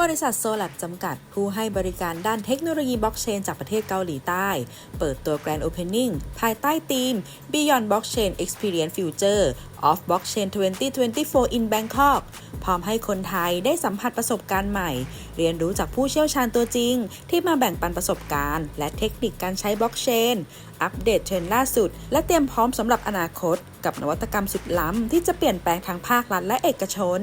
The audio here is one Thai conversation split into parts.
บริษัทโซลับจำกัดผู้ให้บริการด้านเทคโนโลยีบล็อกเชนจากประเทศเกาหลีใต้ เปิดตัว Grand Opening ภายใต้ธีม Beyond Blockchain Experience Future of Blockchain 2024 in Bangkok พร้อมให้คนไทยได้สัมผัสประสบการณ์ใหม่ เรียนรู้จากผู้เชี่ยวชาญตัวจริง ที่มาแบ่งปันประสบการณ์ และเทคนิคการใช้บล็อกเชน อัปเดตเทรนด์ล่าสุด และเตรียมพร้อมสำหรับอนาคต กับนวัตกรรมสุดล้ำที่จะเปลี่ยนแปลงทางภาครัฐและเอกชน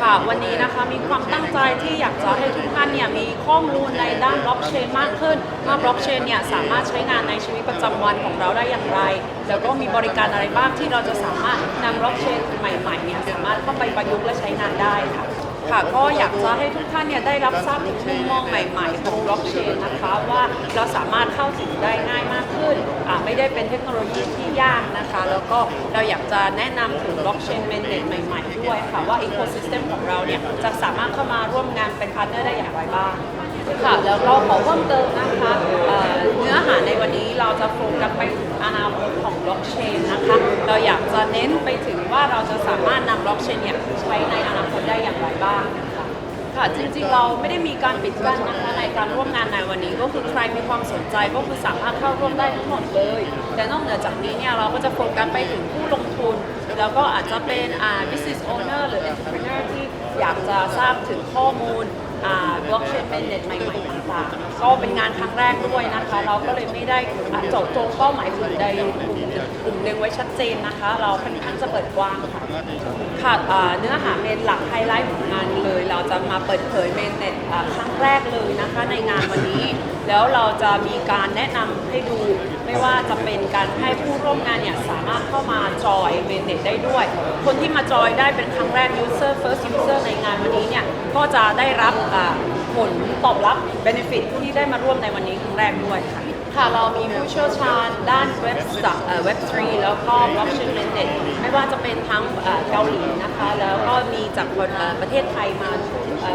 ค่ะ วันนี้นะคะมีความตั้งใจที่อยากจะให้ทุกท่านเนี่ยมีข้อมูลในด้านบล็อกเชนมากขึ้นว่าบล็อกเชนเนี่ยสามารถใช้งานในชีวิตประจำวันของเราได้อย่างไร แล้วก็มีบริการอะไรบ้างที่เราจะสามารถนำบล็อกเชนใหม่ๆเนี่ยสามารถเข้าไปประยุกต์และใช้งานได้ค่ะ ค่ะก็อยากจะให้ทุกท่านเนี่ยได้รับทราบถึงมุมมองใหม่ๆของบล็อกเชนนะคะว่าเราสามารถเข้าถึงได้ง่ายมากขึ้นอ่าไม่ได้เป็นเทคโนโลยีที่ยากนะคะ แล้วก็เราอยากจะแนะนำถึงบล็อกเชนเมนเนใหม่ๆด้วยค่ะว่าอีโคซิสเต็มของเราเนี่ยจะสามารถเข้ามาร่วมงานเป็นพาร์ทเนอร์ได้อย่างไรบ้างค่ะแล้วเราขอเพิ่มเติมนะคะเอ่อเนื้อหาในวันนี้เราจะโฟกัสไปถึงอนาคตของบล็อกเชนนะคะ เราอยากจะเน้นไปถึงว่าเราจะสามารถนำบล็อกเชนเนี่ยใช้ในอนาคตได้อย่างไรบ้างนะคะค่ะจริงๆเราไม่ได้มีการปิดกั้นนะคะในการร่วมงานในวันนี้ก็คือใครมีความสนใจก็คือสามารถเข้าร่วมได้ทั้งหมดเลย แต่นอกเหนือจากนี้เนี่ยเราก็จะโฟกัสไปถึงผู้ลงทุน แล้วก็อาจจะเป็นอ่า business owner หรือ entrepreneur ที่อยากจะทราบถึงข้อมูล อ่า blockchain mainnet ใหม่ๆต่างๆก็เป็นงานครั้งแรกด้วยนะคะ เราก็เลยไม่ได้อ่าเจาะจงเป้าหมายกลุ่มใดกลุ่มหนึ่งกลุ่มหนึ่งไว้ชัดเจนนะคะ เราค่อนข้างจะเปิดกว้างค่ะค่ะอ่าเนื้อหาเมนหลักไฮไลท์ของงานเลย เราจะมาเปิดเผยเมนเน็ตอ่าครั้งแรกเลยนะคะในงานวันนี้ แล้วเราจะมีการแนะนำให้ดู ไม่ว่าจะเป็นการให้ผู้ร่วมงานเนี่ยสามารถเข้ามาจอยเมนเนตได้ด้วย คนที่มาจอยได้เป็นครั้งแรก user first user ในงานวันนี้เนี่ยก็จะได้รับผลตอบรับ benefit ที่ได้มาร่วมในวันนี้ครั้งแรกด้วยค่ะค่ะเรามีผู้เชี่ยวชาญด้านเว็บสัเอ่อเว็บ3แล้วก็ blockchain mainnet ไม่ว่าจะเป็นทั้งเกาหลีนะคะ แล้วก็มีจากคนประเทศไทยมา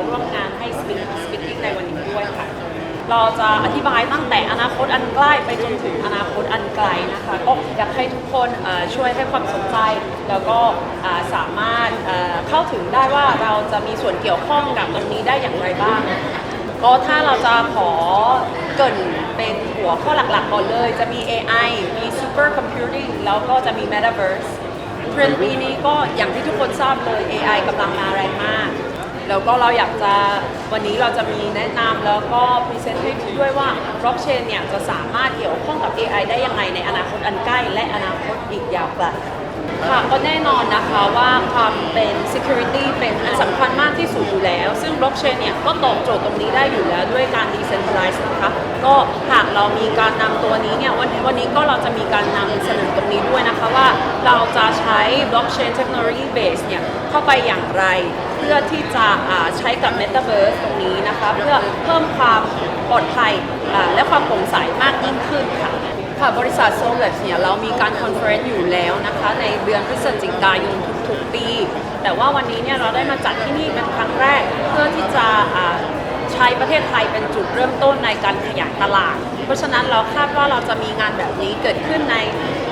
ร่วมงานให้ speak- speaking ในวันนี้ด้วยค่ะ เราจะอธิบายตั้งแต่อนาคตอันใกล้ไปจนถึงอนาคตอันไกลนะคะก็อยากให้ทุกคนช่วยให้ความสนใจ แล้วก็สามารถเข้าถึงได้ว่าเราจะมีส่วนเกี่ยวข้องกับตรงนี้ได้อย่างไรบ้าง ก็ถ้าเราจะขอเกินเป็นหัวข้อหลักๆก่อนเลย จะมี AI มี Super Computing แล้วก็จะมี Metaverse เทรนด์ปีนี้ก็อย่างที่ทุกคนทราบเลย AI กำลังมา แล้วก็เราอยากจะวันนี้เราจะมีแนะนำแล้วก็พรีเซนต์ให้ดูด้วยว่าบล็อกเชนเนี่ยจะสามารถเกี่ยวข้องกับ AI ได้ยังไงในอนาคตอันใกล้และอนาคตอีกยาว ไกลค่ะก็แน่นอนนะคะว่าความเป็น security เป็นอันสำคัญมากที่สุดอยู่แล้ว ซึ่ง blockchain เนี่ยก็ตอบโจทย์ตรงนี้ได้อยู่แล้วด้วยการ decentralize นะคะก็หากเรามีการนำตัวนี้เนี่ยวันวันนี้ก็เราจะมีการนำเสนอตรงนี้ด้วยนะคะว่าเราจะใช้ blockchain technology base เนี่ยเข้าไปอย่างไร เพื่อที่จะอ่าใช้กับ metaverse ตรงนี้นะคะเพื่อเพิ่มความปลอดภัยอ่าและความโปร่งใสมากยิ่งขึ้นค่ะ ค่ะบริษัท Solex เนี่ยเรามีการคอนเฟอเรนซ์อยู่แล้วนะคะ ในเดือนพฤศจิกายนทุกๆปี แต่ว่าวันนี้เนี่ยเราได้มาจัดที่นี่เป็นครั้งแรก เพื่อที่จะใช้ประเทศไทยเป็นจุดเริ่มต้นในการขยายตลาด เพราะฉะนั้นเราคาดว่าเราจะมีงานแบบนี้เกิดขึ้นใน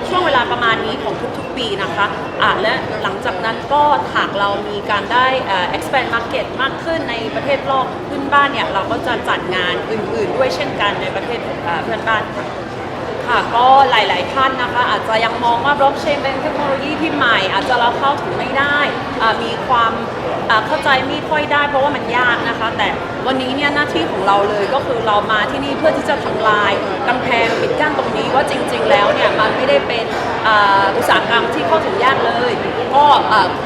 ช่วงเวลาประมาณนี้ของทุกๆปีนะคะอ่าและหลังจากนั้นก็หากเรามีการได้ expand market มากขึ้นในประเทศรอบเพื่อนบ้านเนี่ยเราก็จะจัดงานอื่นๆ ด้วยเช่นกันในประเทศเพื่อนบ้านค่ะ ค่ะ ก็หลาย ๆ ท่านนะคะ อาจจะยังมองว่าบล็อกเชนเป็นเทคโนโลยีที่ใหม่ อาจจะเราเข้าถึงไม่ได้อ่ามีความอ่าเข้าใจไม่ค่อยได้ เพราะว่ามันยากนะคะ แต่วันนี้เนี่ยหน้าที่ของเราเลยก็คือเรามาที่นี่เพื่อที่จะทำลายกำแพงปิดกั้นตรงนี้ว่าจริง ๆ แล้วเนี่ยมันไม่ได้เป็น อุตสาหกรรมที่เข้าถึงยากเลย ก็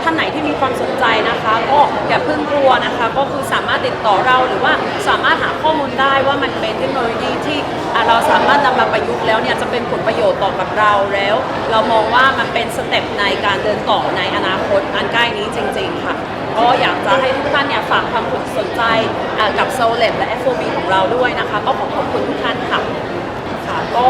ท่านไหนที่มีความสนใจนะคะ ก็อย่าเพิ่งกลัวนะคะ ก็คือสามารถติดต่อเราหรือว่าสามารถหาข้อมูลได้ว่ามันเป็นเทคโนโลยีที่เราสามารถนำมาประยุกต์แล้วเนี่ยจะเป็นผลประโยชน์ต่อกับเราแล้ว เรามองว่ามันเป็นสเต็ปในการเดินต่อในอนาคตอันใกล้นี้จริง ๆ ค่ะก็อยากจะให้ทุกท่านเนี่ยฝากความสนใจกับ s o l e t และ FOB ของเราด้วยนะคะ ก็ขอขอบคุณทุกท่านค่ะ ก็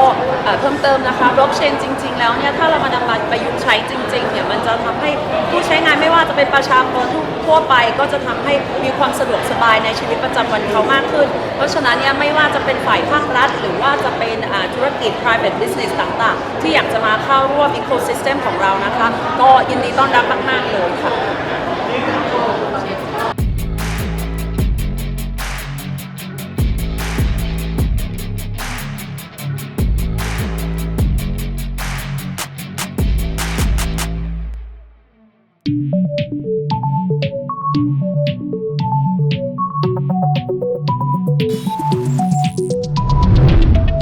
เพิ่มเติมนะคะบล็อกเชนจริง ๆ แล้วเนี่ยถ้าเรามานำมาประยุกต์ใช้จริงๆเนี่ยมันจะทำให้ผู้ใช้งานไม่ว่าจะเป็นประชาชนทั่วไป ก็จะทำให้มีความสะดวกสบายในชีวิตประจำวันเขามากขึ้น เพราะฉะนั้นเนี่ยไม่ว่าจะเป็นฝ่ายภาครัฐ หรือว่าจะเป็นธุรกิจ private business ต่างๆ ที่อยากจะมาเข้าร่วม ecosystem ของเรานะคะ ก็ยินดีต้อนรับมากๆเลยค่ะ